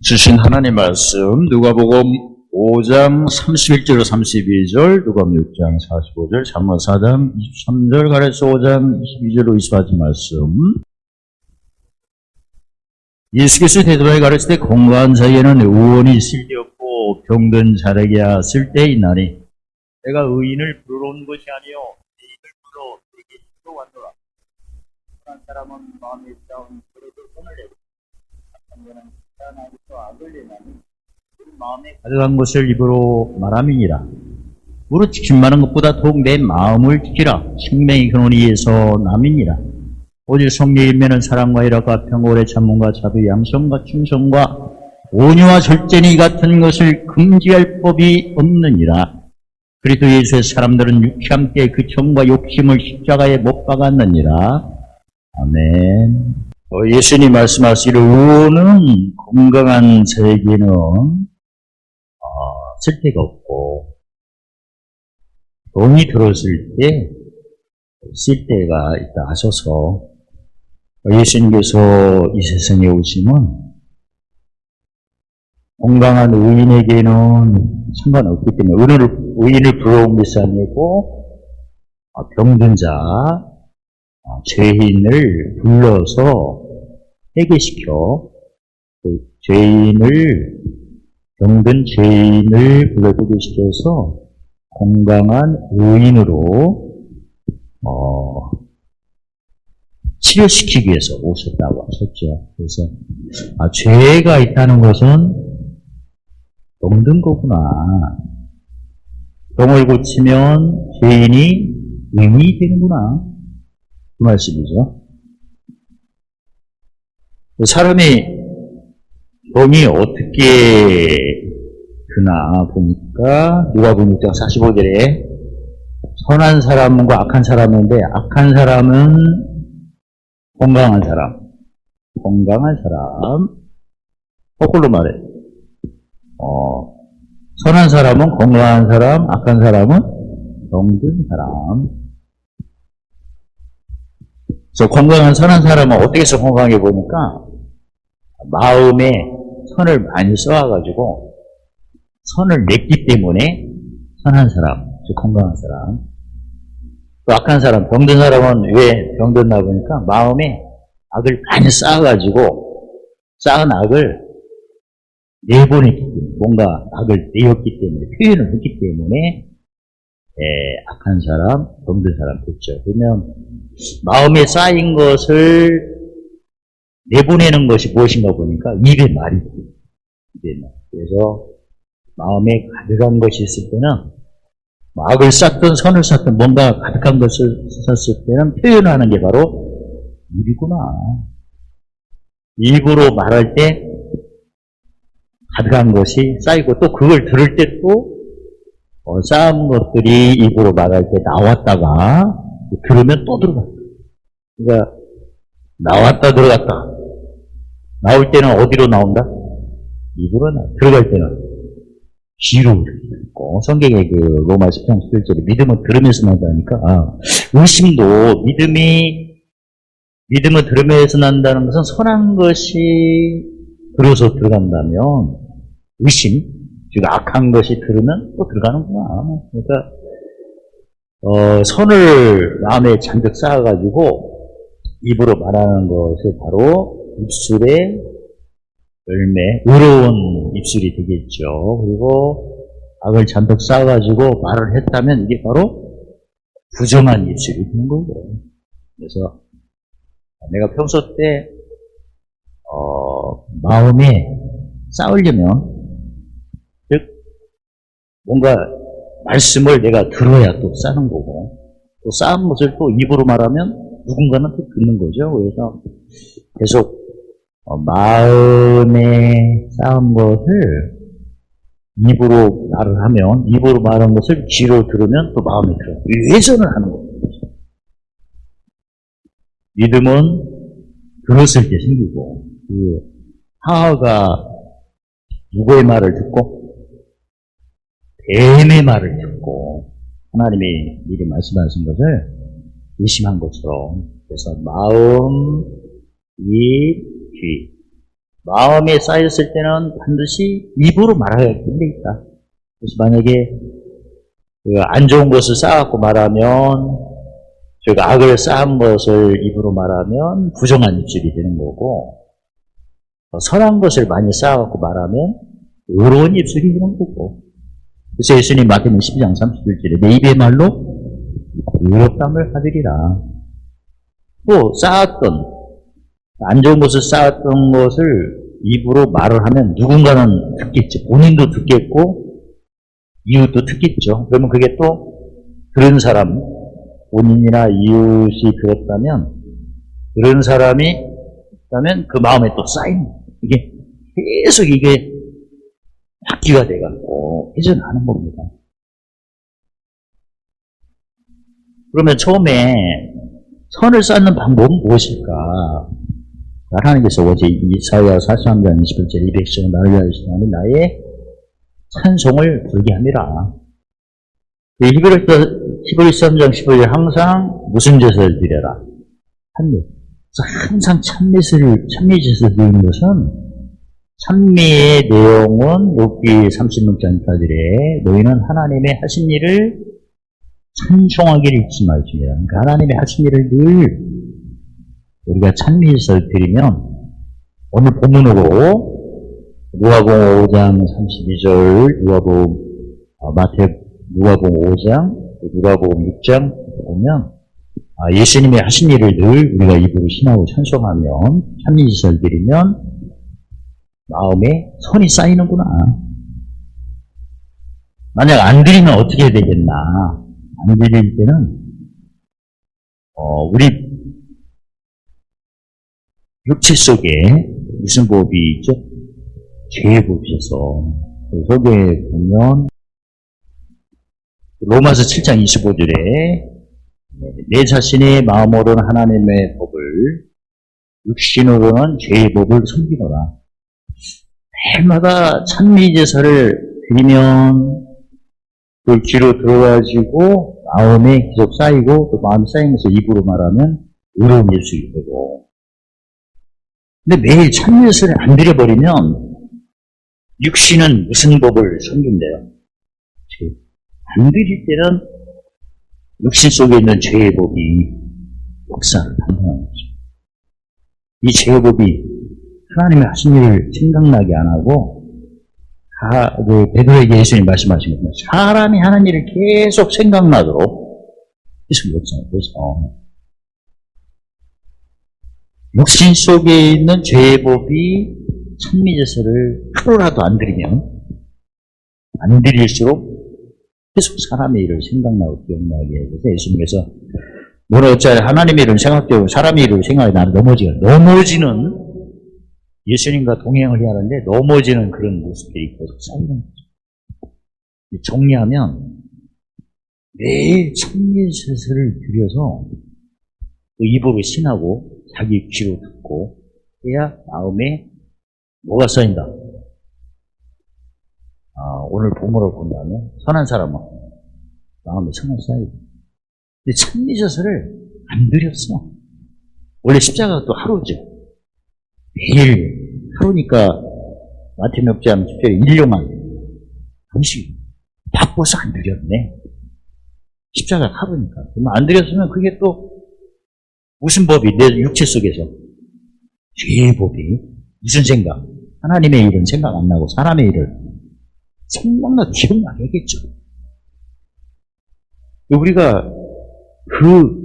주신 하나님 말씀 누가복음 5장 31절 32절 누가복음 6장 45절 잠언 4장 23절 가레스 5장 22절로 24절 말씀. 예수께서 대도에 가르칠 때 공간 사이에는 의원이 쓸데없고 병든 자에게야 쓸데있나니 내가 의인을 부르러 온 것이 아니요 의인을 부르러 내게 시켜 왔노라. 한 사람은 마음에 싸운 그릇을 손을 내고 한 사나이 가득한 것을 입으로 말함이니라. 무릇 많은 것보다 더욱 내 마음을 지키라. 생명의 근원이 에서 남이니라. 오직 성령이면은 사랑과 희락과 평오래 참음과 자비 양성과 충성과 온유와 절제니 이 같은 것을 금지할 법이 없느니라. 그리스도 예수의 사람들은 육체 함께 그 정과 욕심을 십자가에 못 박았느니라. 아멘. 어, 예수님 말씀하시기를 의원은 건강한 자에게는 어, 쓸데가 없고 돈이 들었을 때 쓸데가 있다 하셔서 예수님께서 이 세상에 오시면 건강한 의인에게는 상관없기 때문에 의인을, 의인을 불러온 것이 아니고 어, 병든 자, 어, 죄인을 불러서 회개시켜 그 죄인을 병든 죄인을 불러 회개시켜서 건강한 의인으로 어, 치료시키기 위해서 오셨다고 하셨죠. 그래서 아, 죄가 있다는 것은 병든 거구나. 병을 고치면 죄인이 의인이 되는구나. 그 말씀이죠. 사람이 병이 어떻게 드나 보니까 누가 보니까 45절에 선한 사람과 악한 사람인데 악한 사람은 건강한 사람, 건강한 사람, 거꾸로 말해. 어, 선한 사람은 건강한 사람, 악한 사람은 병든 사람. 그래서 건강한 선한 사람은 어떻게 해서 건강해 보니까 마음에 선을 많이 써와가지고 선을 냈기 때문에 선한 사람, 즉 건강한 사람. 또 악한 사람, 병든 사람은 왜 병든나 보니까 마음에 악을 많이 쌓아가지고 쌓은 악을 내보냈기 때문에 뭔가 악을 내었기 때문에 표현을 했기 때문에 예, 악한 사람, 병든 사람 됐죠. 그러면 마음에 쌓인 것을 내보내는 것이 무엇인가 보니까 입의 말이죠. 입의 말. 그래서 마음에 가득한 것이 있을 때는 악을 쌓든 선을 쌓든 뭔가 가득한 것을 썼을 때는 표현하는 게 바로 입이구나. 입으로 말할 때 가득한 것이 쌓이고 또 그걸 들을 때또 어, 쌓은 것들이 입으로 말할 때 나왔다가 들으면 또 들어갔다. 그러니까 나왔다 들어갔다. 나올 때는 어디로 나온다? 입으로 나. 들어갈 때는 귀로 있고 성경에 그 로마 10장 11절에 믿음은 들으면서 난다니까 아, 의심도 믿음이 믿음은 들으면서 난다는 것은 선한 것이 들어서 들어간다면 의심 즉 악한 것이 들으면 또 들어가는구나 그러니까 어, 선을 마음에 잔뜩 쌓아가지고 입으로 말하는 것이 바로 입술의 열매, 의로운 입술이 되겠죠. 그리고 악을 잔뜩 쌓아가지고 말을 했다면 이게 바로 부정한 입술이 되는 거고. 그래서 내가 평소 때, 어, 마음에 싸우려면, 즉, 뭔가 말씀을 내가 들어야 또 싸는 거고, 또 쌓은 것을 또 입으로 말하면 누군가는 또 듣는 거죠. 그래서 계속 어, 마음에 쌓은 것을 입으로 말을 하면 입으로 말한 것을 귀로 들으면 또 마음에 들어요. 외전을 하는 거예요. 믿음은 들었을 때 생기고 그 하하가 누구의 말을 듣고 뱀의 말을 듣고 하나님이 미리 말씀하신 것을 의심한 것처럼 그래서 마음, 입, 귀. 마음에 쌓였을 때는 반드시 입으로 말하게 돼 있다. 그래서 만약에 그안 좋은 것을 쌓았고 말하면 저희가 악을 쌓은 것을 입으로 말하면 부정한 입술이 되는 거고 어, 선한 것을 많이 쌓아갖고 말하면 의로운 입술이 되는 거고 그래서 예수님 마태는 12장 31절에 내 입의 말로 의롭담을 하리라 또 쌓았던 안 좋은 것을 쌓았던 것을 입으로 말을 하면 누군가는 듣겠죠. 본인도 듣겠고 이웃도 듣겠죠. 그러면 그게 또 들은 사람 본인이나 이웃이 들었다면 들은 사람이 있다면 그 마음에 또 쌓인 이게 계속 이게 바퀴가 돼갖고 회전하는 겁니다. 그러면 처음에 선을 쌓는 방법은 무엇일까? 하나님께서 어제 이사야 43장 21절 이 백성은 나를 위하여 시하니 나의 찬송을 함이라. 그 히브리서 13장 15절 항상 무슨 제사를 드려라? 찬미. 항상 찬미를, 찬미제사를 드리는 것은 찬미의 내용은 여기 36장까지래 너희는 하나님의 하신 일을 찬송하기를 잊지 말지니라. 그러니까 하나님의 하신 일을 늘 우리가 드리면 오늘 본문으로 누가복음 5장 32절 누가복음 아, 마태 누가복음 5장 누가복음 6장 보면 아, 예수님의 하신 일을 늘 우리가 입으로 신하고 찬송하면 찬미제사를 드리면 마음에 선이 쌓이는구나. 만약 안 드리면 어떻게 해야 되겠나? 안 드릴 때는 어, 우리 육체 속에 무슨 법이 있죠? 죄의 법이셔서 속에 보면 로마서 7장 25절에 내 자신의 마음으로는 하나님의 법을 육신으로는 죄의 법을 섬기노라. 해마다 찬미 제사를 드리면 그 귀로 들어가지고 마음에 계속 쌓이고 또 마음이 쌓이면서 입으로 말하면 의로운 예수이 되고 근데 매일 찬미제사를 안 드려버리면 육신은 무슨 법을 섬긴대요? 안 드릴 때는 육신 속에 있는 죄의 법이 역사를 판단하는 거죠. 이 죄의 법이 하나님의 하신 일을 생각나게 안 하고 다, 그 베드로에게 예수님 말씀하신 겁니다. 사람이 하는 일을 계속 생각나도록 계속 역사를 보죠. 육신 속에 있는 죄의 법이 천미제사를 하루라도 안 드리면 안 드릴수록 계속 사람의 일을 생각나고 기억나게 해서 예수님께서 뭐라 어찌하여 하나님의 일은 생각되고 사람의 일을 생각이 나는 넘어지가 넘어지는 예수님과 동행을 해야 하는데 넘어지는 그런 모습들이 계속 쌓이는 거죠. 정리하면 매일 천미세서를 드려서 그 입으로 신하고 자기 귀로 듣고 해야 마음에 뭐가 쌓인다? 아, 오늘 본문을 본다면 선한 사람은 마음에 선한 쌓이고 근데 천미세서를 안 드렸어. 원래 십자가가 또 하루죠. 매일 하루니까 마태 멱장 10절에 일용한 음식 바빠서 안 드렸네. 십자가 하루니까. 그러면 안 드렸으면 그게 또 무슨 법이 내 육체 속에서 죄의 법이 무슨 생각? 하나님의 일은 생각 안 나고 사람의 일을 생각나 기억나게 하겠죠. 우리가 그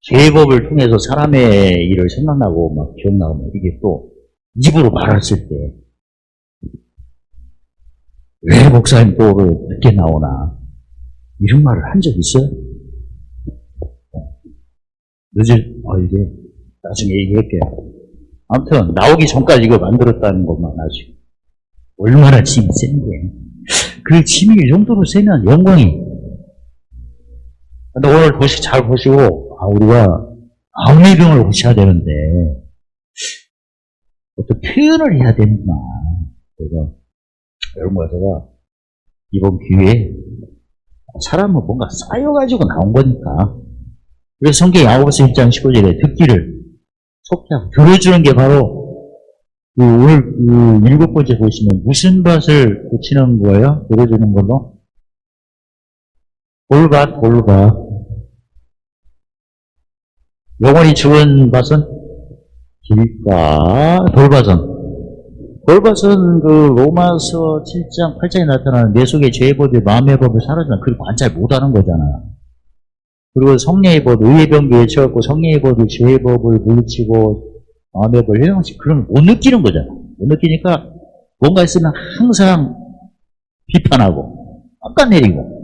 죄법을 통해서 사람의 일을 생각나고 막 기억나고 이게 또 입으로 말했을 때, 왜 목사님 또를 늦게 나오나? 이런 말을 한 적 있어요? 늦을, 어, 이게, 나중에 얘기할게요. 아무튼, 나오기 전까지 이거 만들었다는 것만 아직. 얼마나 짐이 센데. 그 짐이 이 정도로 세면 영광이. 근데 오늘 보시, 잘 보시고, 아, 우리가 아우의 병을 고쳐야 되는데, 어떤 표현을 해야 되는구나. 그래서 여러분과 제가 이번 기회에 사람은 뭔가 쌓여가지고 나온 거니까. 그래서 성경 야고보서 1장 15절에 듣기를 속하고 들어주는 게 바로 그 오늘 그 일곱 번째 보시면 무슨 밭을 고치는 거예요? 보여주는 걸로? 돌밭, 돌밭. 영원히 죽은 밭은 길가, 돌밭은. 돌밭은 그 로마서 7장, 8장에 나타나는 내 속에 죄의 법이 마음의 법을 사라지면 그걸 관찰 못하는 거잖아요. 그리고 성령의 법, 의의 병기 외쳐갖고 성령의 법이 죄의 법을 물리치고 마음의 법을 회영시 그런 걸못 느끼는 거잖아. 못 느끼니까 뭔가 있으면 항상 비판하고 깎아내리고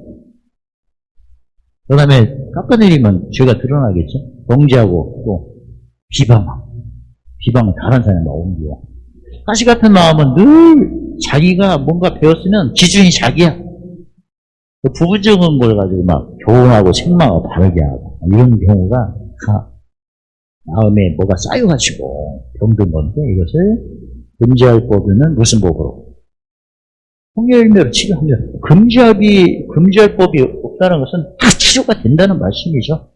그 다음에 깎아내리면 죄가 드러나겠죠. 정지하고 또 비방하고 비방은 다른 사람에 옮겨. 가시 같은 마음은 늘 자기가 뭔가 배웠으면 기준이 자기야. 그 부분적인 걸 가지고 막 교훈하고 책망하고 다르게 하고 이런 경우가 다 마음에 뭐가 쌓여가지고 병든 건데 이것을 금지할 법은 무슨 법으로? 홍열매로 치료하면 금지합이 금지할 법이 없다는 것은 다 치료가 된다는 말씀이죠.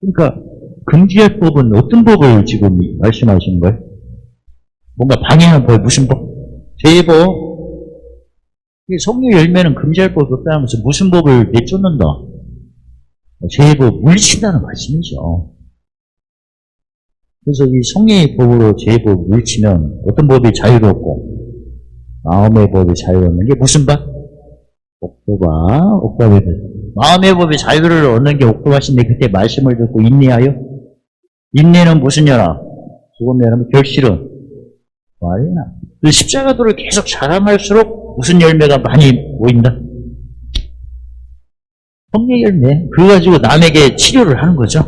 그러니까 금지할 법은 어떤 법을 지금 말씀하시는 거예요? 뭔가 방해하는 법 무슨 법? 제법 성령 열매는 금지할 법이 없다면서 무슨 법을 내쫓는다? 제법 물리친다는 말씀이죠. 그래서 이 성령의 법으로 제법을 물리치면 어떤 법이 자유롭고 마음의 법이 자유롭는 게 무슨 법? 옥도바, 옥도바이 마음의 법이 자유를 얻는 게 옥도바신데 그때 말씀을 듣고 인내하여 인내는 무슨 연합? 죽음의 연합 결실은 말이나 그 십자가도를 계속 자랑할수록 무슨 열매가 많이 보인다? 성령 열매. 그거 가지고 남에게 치료를 하는 거죠.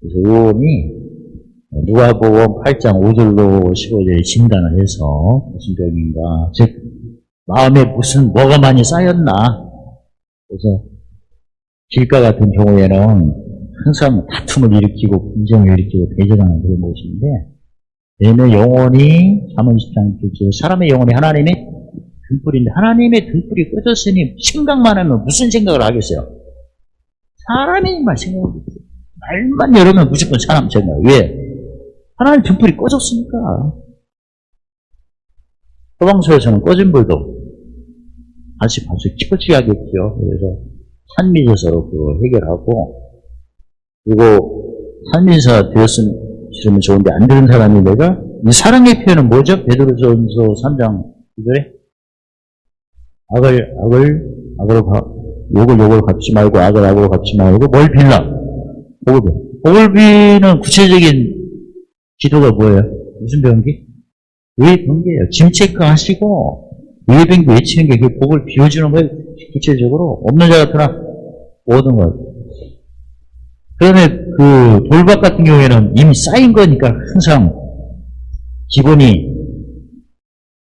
그래서 요원이 누가복음 8장 5절로 15절에 진단을 해서 무슨 병인가, 즉 마음에 무슨 뭐가 많이 쌓였나. 그래서 길가 같은 경우에는 항상 다툼을 일으키고 분쟁을 일으키고 대적하는 그런 곳인데 얘는 영혼이 사문 10장 2절 사람의 영혼이 하나님의 등불인데 하나님의 등불이 꺼졌으니 생각만 하면 무슨 생각을 하겠어요? 사람이만 생각하고 말만 열으면 무조건 사람 생각. 왜? 하나님 등불이 꺼졌으니까. 소방서에서는 꺼진 불도 다시 다시 치고치게 하겠죠. 그래서 산민서로 그거 해결하고 그리고 산민사 되었으면 좋은데 안 되는 사람이 내가 이 사랑의 표현은 뭐죠? 베드로전서 3장 2절에 악을 악을 악으로 가, 욕을 욕을 갚지 말고 악을 악으로 갚지 말고 뭘 빌라? 복을 빌. 복을 비는 구체적인 기도가 뭐예요? 무슨 병기? 의 병기예요. 짐 체크하시고 의 병기 외치는 게 그 복을 비워주는 거예요. 구체적으로 없는 자 같으나 모든 것. 그다음에 그 돌박 같은 경우에는 이미 쌓인 거니까 항상 기본이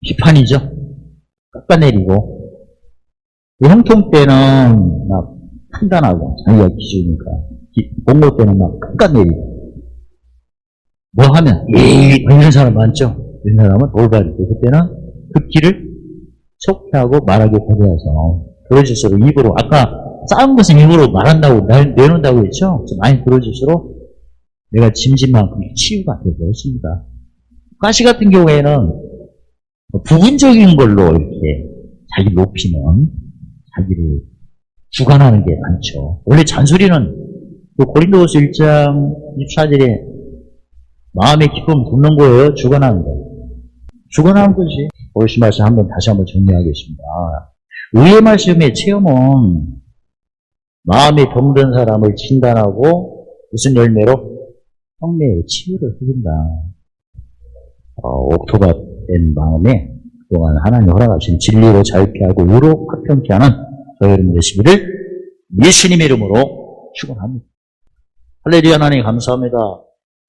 비판이죠. 깎아내리고 그 형통 때는 막 판단하고 자기가 기준이니까 공모 때는 막 깎아내리고 뭐 하면 에이 뭐 이런 사람 많죠. 이런 사람은 돌발이고 그때는 그 길을 속회하고 말하게 되어서 그러질수록 입으로 아까 쌓은 것은 입으로 말한다고 날 내놓는다고 했죠. 그래서 많이 들어질수록 내가 짐진만큼 치유가 되었습니다. 가시 같은 경우에는 부분적인 걸로 이렇게 자기 높이는 자기를 주관하는 게 많죠. 원래 잔소리는 그 고린도후서 1장 24절에 마음의 기쁨 돋는 거예요? 주관하는 거. 주관하는 것이 오신 말씀 한번 다시 한번 정리하겠습니다. 의의 말씀의 체험은 마음이 병든 사람을 진단하고 무슨 열매로? 성례의 치유를 해준다. 어, 옥토가 된 마음에 그동안 하나님 허락하신 진리로 자유케 하고 의로 화평케 하는 저희 여러분 되시기를 예수님 이름으로 축원합니다. 할렐루야 하나님 감사합니다.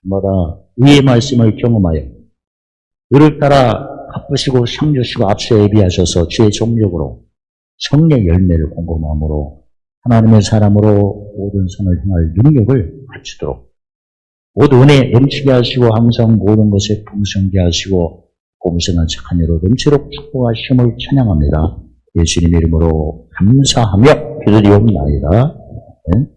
마다 의의 말씀을 경험하여 의를 따라 갚으시고 상 주시고 앞서 예비하셔서 주의 종력으로 성령 열매를 공급함으로 하나님의 사람으로 모든 선을 행할 능력을 갖추도록 모든 은혜 넘치게 하시고 항상 모든 것에 풍성게 하시고 공생한 착한 여로 넘치도록 축복하심을 찬양합니다. 예수님 이름으로 감사하며 기도리옵나이다. 네.